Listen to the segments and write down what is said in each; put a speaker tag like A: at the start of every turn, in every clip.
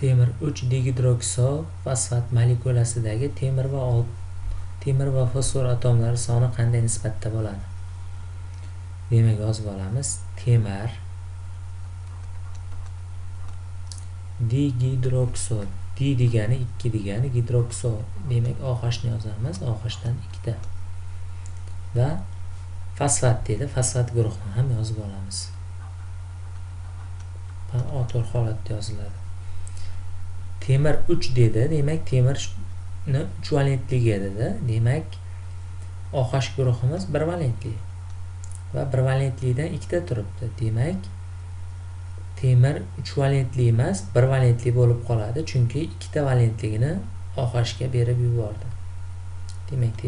A: temir uch degidroksol fosfat molekulasidagi temir va temir va fosfor atomlari soni qanday nisbatda bo'ladi? Demak yozib olamiz. Temir digidrokso di degani 2 degani gidrokso demak ohashni yozamiz. Ohashdan 2 ta va fosfat dedi. Fosfat guruhini ham yozib olamiz. Otor holatda yoziladi. Temir 3 dedi demak temirni 3 valentligi dedi. Demak oqash guruhimiz 1 valentli va 1 valentlikdan ikkita turibdi. Demak temir 3 valentli emas 1 valentli bo'lib qoladi chunki ikkita valentligini oqashga berib yubordi. Demak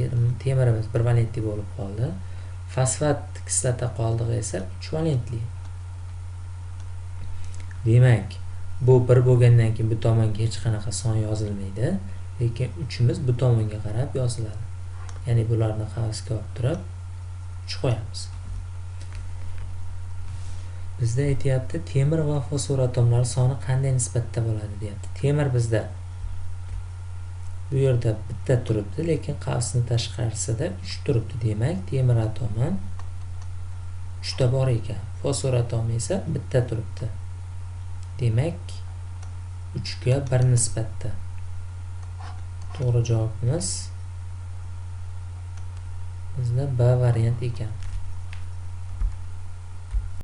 A: temirimiz 1 valentli bo'lib qoldi. Fosfat kislota qoldig'i esa 3 valentli. Demak bu bir bo'lgandan keyin bu tomonga hech qanaqa son yozilmaydi. Lekin uchimiz bu tomonga qarab yoziladi. Ya'ni bularni qavsga olib turib uch qo'yamiz bizda aytyapti temir va fosfor atomlari soni qanday nisbatda bo'ladi deyapti. Temir bizda bu yerda bitta turibdi lekin qavsni tashqarisida uch turibdi demak temir atomi uchta bor ekan. Fosfor atomi esa bitta turibdi. Demak uchga bir nisbatda. To'g'ri javobimiz bizda b variant ekan.